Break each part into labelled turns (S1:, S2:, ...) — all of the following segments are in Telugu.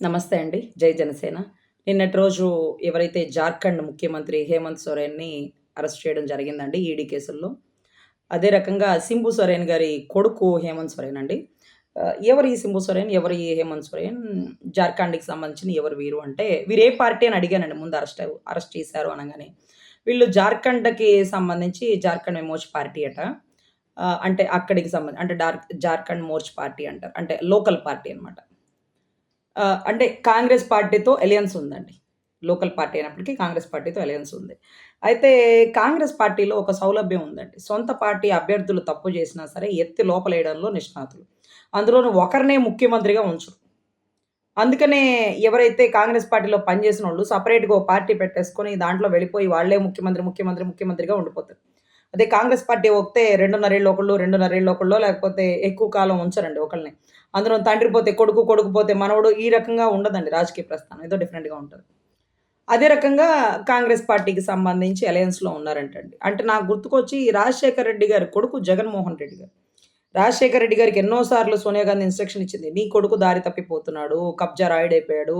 S1: నమస్తే అండి. జై జనసేన. నిన్నటి రోజు ఎవరైతే జార్ఖండ్ ముఖ్యమంత్రి హేమంత్ సోరెన్‌ని అరెస్ట్ చేయడం జరిగిందండి ఈడీ కేసుల్లో. అదే రకంగా సింబు సోరెన్ గారి కొడుకు హేమంత్ సోరెన్ అండి. ఎవరు ఈ సింబు సోరెన్? ఎవరు ఈ హేమంత్ సోరెన్? జార్ఖండ్‌కి సంబంధించిన ఎవరు వీరు అంటే వీరు ఏ పార్టీ అని అడిగానండి ముందు అరెస్ట్ అరెస్ట్ చేశారు అనగానే వీళ్ళు జార్ఖండ్‌కి సంబంధించి జార్ఖండ్ మెమోజ్ పార్టీ అట. అంటే అక్కడికి సంబంధించి అంటే డార్క్ జార్ఖండ్ మోర్చ్ పార్టీ అంటారు. అంటే లోకల్ పార్టీ అనమాట అంటే కాంగ్రెస్ పార్టీతో ఎలియన్స్ ఉందండి. లోకల్ పార్టీ అయినప్పటికీ కాంగ్రెస్ పార్టీతో అలయన్స్ ఉంది. అయితే కాంగ్రెస్ పార్టీలో ఒక సౌలభ్యం ఉందండి. సొంత పార్టీ అభ్యర్థులు తప్పు చేసినా సరే ఎత్తి లోపలేయడంలో నిష్ణాతులు. అందులోనూ ఒకరినే ముఖ్యమంత్రిగా ఉంచరు. అందుకనే ఎవరైతే కాంగ్రెస్ పార్టీలో పనిచేసినోళ్ళు సపరేట్గా ఓ పార్టీ పెట్టేసుకొని దాంట్లో వెళ్ళిపోయి వాళ్ళే ముఖ్యమంత్రి, ముఖ్యమంత్రి, ముఖ్యమంత్రిగా ఉండిపోతారు. అదే కాంగ్రెస్ పార్టీ వస్తే రెండున్నరేళ్ళు ఒకళ్ళు, రెండున్నరేళ్ళు ఒకళ్ళు లేకపోతే ఎక్కువ కాలం ఉంచరండి ఒకళ్ళని. అందులో తండ్రి పోతే కొడుకు, కొడుకు పోతే మనవడు ఈ రకంగా ఉండదండి రాజకీయ ప్రస్థానం. ఏదో డిఫరెంట్‌గా ఉంటుంది అదే రకంగా కాంగ్రెస్ పార్టీకి సంబంధించి అలయన్స్‌లో ఉన్నారంటండి. అంటే నాకు గుర్తుకొచ్చి రాజశేఖర్ రెడ్డి గారి కొడుకు జగన్మోహన్ రెడ్డి గారు. రాజశేఖర్ రెడ్డి గారికి ఎన్నో సార్లు సోనియా గాంధీ ఇన్‌స్ట్రక్షన్ ఇచ్చింది. నీ కొడుకు దారి తప్పిపోతున్నాడు. కబ్జా రాయుడైపోయాడు.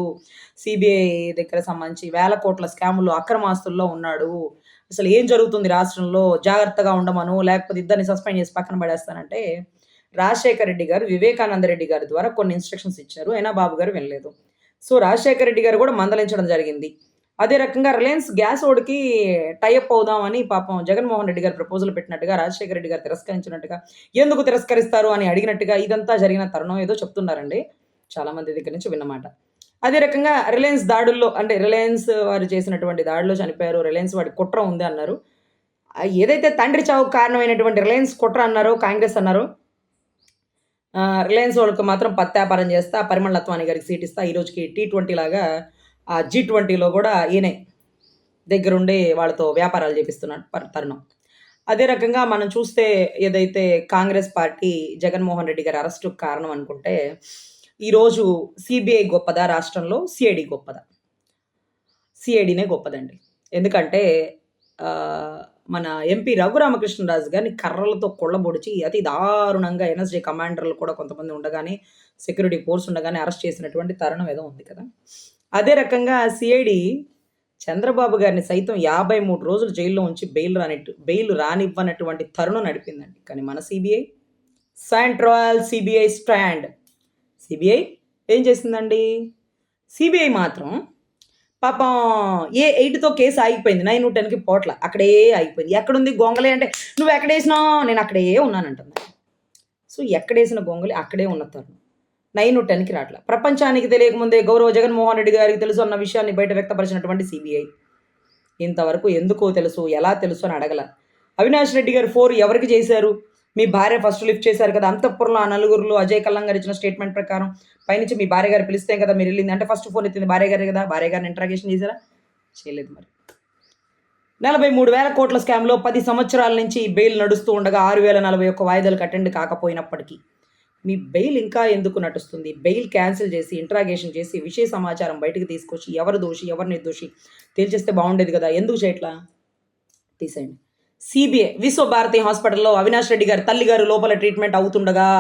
S1: సీబీఐ దగ్గర సంబంధించి వేల కోట్ల స్కాములు అక్రమాస్తుల్లో ఉన్నాడు. అసలు ఏం జరుగుతుంది రాష్ట్రంలో? జాగ్రత్తగా ఉండమను. లేకపోతే ఇద్దరిని సస్పెండ్ చేసి పక్కన పడేస్తానంటే రాజశేఖర రెడ్డి గారు వివేకానంద రెడ్డి గారి ద్వారా కొన్ని ఇన్‌స్ట్రక్షన్స్ ఇచ్చారు. అయినా బాబు గారు వినలేదు. సో, రాజశేఖర్ రెడ్డి గారు కూడా మందలించడం జరిగింది. అదే రకంగా రిలయన్స్ గ్యాస్ ఓడికి టైఅప్ అవుదామని పాపం జగన్మోహన్ రెడ్డి గారు ప్రపోజల్ పెట్టినట్టుగా రాజశేఖర రెడ్డి గారు తిరస్కరించినట్టుగా, ఎందుకు తిరస్కరిస్తారు అని అడిగినట్టుగా ఇదంతా జరిగిన తరుణం ఏదో చెప్తున్నారండి. చాలా మంది దగ్గర నుంచి విన్నమాట. అదే రకంగా రిలయన్స్ దాడుల్లో అంటే రిలయన్స్ వారు చేసినటువంటి దాడిలో చనిపోయారు. రిలయన్స్ వాడి కుట్ర ఉంది అన్నారు. ఏదైతే తండ్రి చావుకు కారణమైనటువంటి రిలయన్స్ కుట్ర అన్నారో కాంగ్రెస్ అన్నారో రిలయన్స్ వాళ్ళకి మాత్రం పత్యాపారం చేస్తా, పరిమళత్వాని గారికి సీట్ ఇస్తా, ఈరోజుకి టీ ట్వంటీ లాగా ఆ జీ20లో కూడా ఈయనే దగ్గరుండి వాళ్ళతో వ్యాపారాలు చేపిస్తున్నారు తరుణం. అదే రకంగా మనం చూస్తే ఏదైతే కాంగ్రెస్ పార్టీ జగన్మోహన్ రెడ్డి గారి అరెస్టుకు కారణం అనుకుంటే, ఈరోజు సీబీఐ గొప్పదా రాష్ట్రంలో? సీఐడీ గొప్పదా? సీఐడీనే గొప్పదండి. ఎందుకంటే మన ఎంపీ రఘురామకృష్ణరాజు గారిని కర్రలతో కొళ్ళబొడిచి అతి దారుణంగా ఎన్ఎస్‌జీ కమాండర్‌లు కూడా కొంతమంది ఉండగానే సెక్యూరిటీ ఫోర్స్ ఉండగానే అరెస్ట్ చేసినటువంటి తరుణం ఏదో ఉంది కదా! అదే రకంగా సీఐడీ చంద్రబాబు గారిని సైతం 53 రోజులు జైల్‌లో ఉంచి బెయిల్ రానిట్టు బెయిల్ రానివ్వనటువంటి తరుణం నడిపిందండి. కానీ మన CBI central CBI stand. CBI ఏం చేసిందండి? సీబీఐ మాత్రం పాపం ఏ ఎయిట్తో కేసు ఆగిపోయింది. 9, 10కి పోట్ల. అక్కడే ఆగిపోయింది. ఎక్కడుంది గొంగలే అంటే నువ్వు నువ్వెక్కడేసినావు? నేను అక్కడే ఉన్నానంటుంది. సో, ఎక్కడేసిన గొంగలి అక్కడే ఉన్న తరుణం. నైన్ టెన్కి రావట్లే ప్రపంచానికి తెలియకముందే గౌరవ జగన్మోహన్ రెడ్డి గారికి తెలుసు అన్న విషయాన్ని బయట వ్యక్తపరిచినటువంటి సీబీఐ. ఇంతవరకు ఎందుకో తెలుసు, ఎలా తెలుసు అని అడగల. అవినాష్ రెడ్డి గారు ఫోర్ ఎవరికి చేశారు? మీ భార్య ఫస్ట్ లిఫ్ట్ చేశారు కదా! అంతఃపురంలో ఆ నలుగురిలో అజయ్ కల్లంగారు ఇచ్చిన స్టేట్మెంట్ ప్రకారం పైనుంచి మీ భార్య గారు పిలిస్తే కదా మీరు వెళ్ళింది అంటే ఫస్ట్ ఫోన్ ఎత్తింది భార్య గారు కదా! భార్య గారిని ఇంటరాగేషన్ చేశారా? చేయలేదు మరి. 43,000 కోట్ల స్కామ్‌లో పది సంవత్సరాల నుంచి బెయిల్ నడుస్తూ ఉండగా 6,041 వాయిదాలకు అటెండ్ కాకపోయినప్పటికీ మీ బెయిల్ ఇంకా ఎందుకు నడుస్తుంది? బెయిల్ క్యాన్సిల్ చేసి, ఇంటరాగేషన్ చేసి, విషయ సమాచారం బయటకు తీసుకొచ్చి ఎవరు దోషి, ఎవరు నిర్దోషి తేల్చేస్తే బాగుండేది కదా! ఎందుకు చేయట్లా? తీసేయండి. సీబీఐ విశ్వభారతి హాస్పిటల్‌లో అవినాష్ రెడ్డి గారి తల్లిగారు లోపల ట్రీట్మెంట్ అవుతుండగా,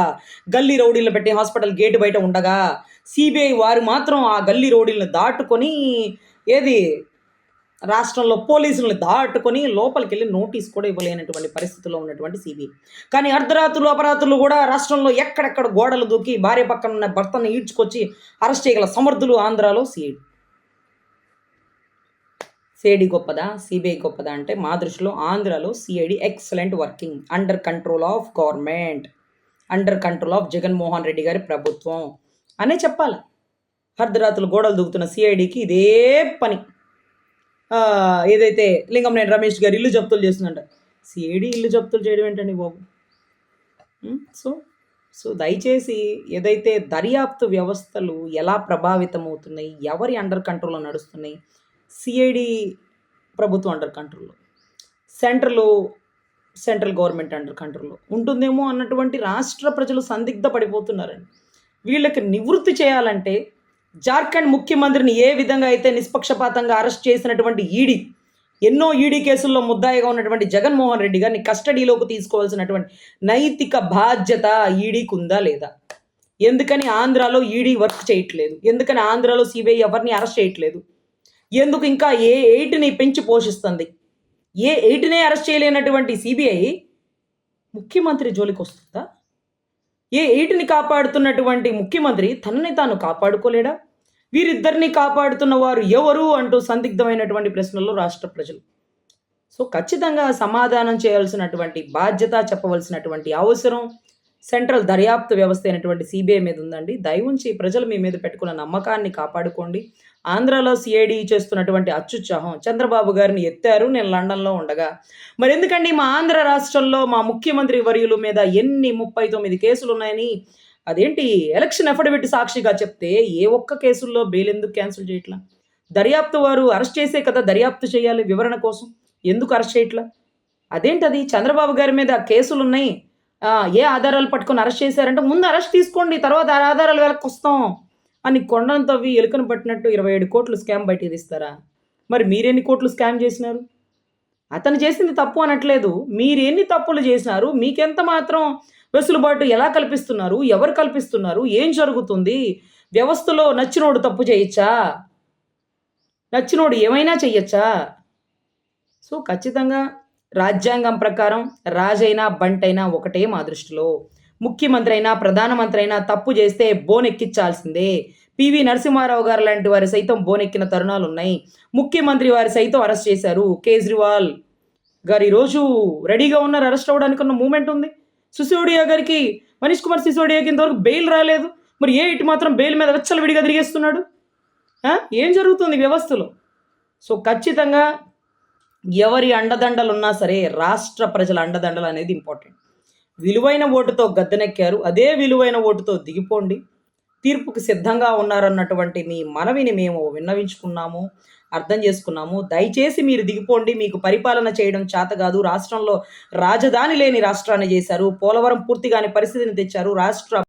S1: గల్లీ రౌడీలు పెట్టి హాస్పిటల్ గేటు బయట ఉండగా, సీబీఐ వారు మాత్రం ఆ గల్లీ రౌడీలను దాటుకొని ఏది రాష్ట్రంలో పోలీసులను దాటుకొని లోపలికెళ్ళి నోటీస్ కూడా ఇవ్వలేనటువంటి పరిస్థితిలో ఉన్నటువంటి సిబిఐ కానీ అర్ధరాత్రులు, అపరాత్రులు కూడా రాష్ట్రంలో ఎక్కడెక్కడ గోడలు దూకి భార్య పక్కన ఉన్న భర్తను ఈడ్చుకొచ్చి అరెస్ట్ చేయగల సమర్థులు ఆంధ్రాలో సీఐడీ. సిఐడి గొప్పదా? సీబీఐ గొప్పదా? అంటే మా దృష్టిలో ఆంధ్రాలో CID excellent working. Under control of government. Under control of Jaganmohan Reddy గారి ప్రభుత్వం అనే చెప్పాలి అర్ధరాత్రులు గోడలు దూకుతున్న సిఐడికి ఇదే పని. ఏదైతే లింగంనేని రమేష్ గారు ఇల్లు జప్తులు చేస్తుందంట. సీఐడీ ఇల్లు జప్తులు చేయడం ఏంటండి బాబు? సో, సో దయచేసి ఏదైతే దర్యాప్తు వ్యవస్థలు ఎలా ప్రభావితమవుతున్నాయి? ఎవరి అండర్ కంట్రోల్‌లో నడుస్తున్నాయి? సీఐడీ ప్రభుత్వం అండర్ కంట్రోల్‌లో. సెంట్రల్ సెంట్రల్ గవర్నమెంట్ అండర్ కంట్రోల్‌లో ఉంటుందేమో అన్నటువంటి రాష్ట్ర ప్రజలు సందిగ్ధ పడిపోతున్నారండి. వీళ్ళకి నివృత్తి చేయాలంటే జార్ఖండ్ ముఖ్యమంత్రిని ఏ విధంగా అయితే నిష్పక్షపాతంగా అరెస్ట్ చేసినటువంటి ఈడీ, ఎన్నో ఈడీ కేసుల్లో ముద్దాయిగా ఉన్నటువంటి జగన్మోహన్ రెడ్డి గారిని కస్టడీలోకి తీసుకోవాల్సినటువంటి నైతిక బాధ్యత ఈడీకి ఉందా లేదా? ఎందుకని ఆంధ్రాలో ఈడీ వర్క్ చేయట్లేదు ఎందుకని ఆంధ్రాలో సిబిఐ ఎవరిని అరెస్ట్ చేయట్లేదు ఎందుకు ఇంకా ఏ ఎయిట్ని పెంచి పోషిస్తుంది? ఏ ఎయిట్నే అరెస్ట్ చేయలేనటువంటి సిబిఐ ముఖ్యమంత్రి జోలికి వస్తుందా? ఏ ఎయిట్ని కాపాడుతున్నటువంటి ముఖ్యమంత్రి తనని తాను కాపాడుకోలేడా? వీరిద్దరిని కాపాడుతున్న వారు ఎవరు అంటూ సందిగ్ధమైనటువంటి ప్రశ్నల్లో రాష్ట్ర ప్రజలు. సో ఖచ్చితంగా సమాధానం చేయాల్సినటువంటి బాధ్యత చెప్పవలసినటువంటి అవసరం సెంట్రల్ దర్యాప్తు వ్యవస్థ అయినటువంటి సిబిఐ మీద ఉందండి. దయవుంచి ప్రజలు మీ మీద పెట్టుకున్న నమ్మకాన్ని కాపాడుకోండి. ఆంధ్రాలో సిఐడి చేస్తున్నటువంటి అత్యుత్సాహం చంద్రబాబు గారిని ఎత్తారు. నేను లండన్లో ఉండగా మరి ఎందుకండి మా ఆంధ్ర రాష్ట్రంలో మా ముఖ్యమంత్రి వర్యుల మీద ఎన్ని ముప్పై తొమ్మిది కేసులు ఉన్నాయని? అదేంటి? ఎలక్షన్ అఫిడవిట్ సాక్షిగా చెప్తే ఏ ఒక్క కేసుల్లో బెయిల్ ఎందుకు క్యాన్సిల్ చేయట్లా? దర్యాప్తు వారు అరెస్ట్ చేసే కదా దర్యాప్తు చేయాలి వివరణ కోసం. ఎందుకు అరెస్ట్ చేయట్లా? అదేంటది? చంద్రబాబు గారి మీద కేసులు ఉన్నాయి ఏ ఆధారాలు పట్టుకొని అరెస్ట్ చేశారంటే ముందు అరెస్ట్ తీసుకోండి తర్వాత ఆధారాలు వెనక్కి వస్తాం అని కొండను తవ్వి ఎలుకను పట్టినట్టు ఇరవై ఏడు కోట్లు స్కామ్ బయట తీస్తారా? మరి మీరెన్ని కోట్లు స్కామ్ చేసినారు? అతను చేసింది తప్పు అనట్లేదు. మీరు ఎన్ని తప్పులు చేసినారు? మీకెంత మాత్రం వెసులుబాటు ఎలా కల్పిస్తున్నారు? ఎవరు కల్పిస్తున్నారు? ఏం జరుగుతుంది? వ్యవస్థలో నచ్చినోడు తప్పు చేయొచ్చా? నచ్చినోడు ఏమైనా చెయ్యొచ్చా? సో ఖచ్చితంగా రాజ్యాంగం ప్రకారం రాజైనా బంటైనా ఒకటే మా దృష్టిలో. ముఖ్యమంత్రి అయినా ప్రధానమంత్రి అయినా తప్పు చేస్తే బోనెక్కించాల్సిందే. పివి నరసింహారావు గారు లాంటి వారి సైతం బోనెక్కిన తరుణాలు ఉన్నాయి ముఖ్యమంత్రి వారి సైతం అరెస్ట్ చేశారు. కేజ్రీవాల్ గారు ఈరోజు రెడీగా ఉన్నారు అరెస్ట్ అవ్వడానికి ఉన్న మూమెంట్ ఉంది. సిసోడియా గారికి మనీష్ కుమార్ సిసోడియాకి ఇంతవరకు బెయిల్ రాలేదు. మరి ఏ ఇటు మాత్రం బెయిల్ మీద విచ్చలవిడిగా తిరిగేస్తున్నాడు? ఏం జరుగుతుంది వ్యవస్థలో? సో ఖచ్చితంగా ఎవరి అండదండలు ఉన్నా సరే రాష్ట్ర ప్రజల అండదండలు అనేది ఇంపార్టెంట్ విలువైన ఓటుతో గద్దెనెక్కారు అదే విలువైన ఓటుతో దిగిపోండి. తీర్పుకు సిద్ధంగా ఉన్నారన్నటువంటి మీ మనవిని మేము విన్నవించుకున్నాము అర్థం చేసుకున్నాము. దయచేసి మీరు దిగిపోండి మీకు పరిపాలన చేయడం చేత కాదు. రాష్ట్రంలో రాజధాని లేని రాష్ట్రాన్ని చేశారు. పోలవరం పూర్తిగాని పరిస్థితిని తెచ్చారు. రాష్ట్ర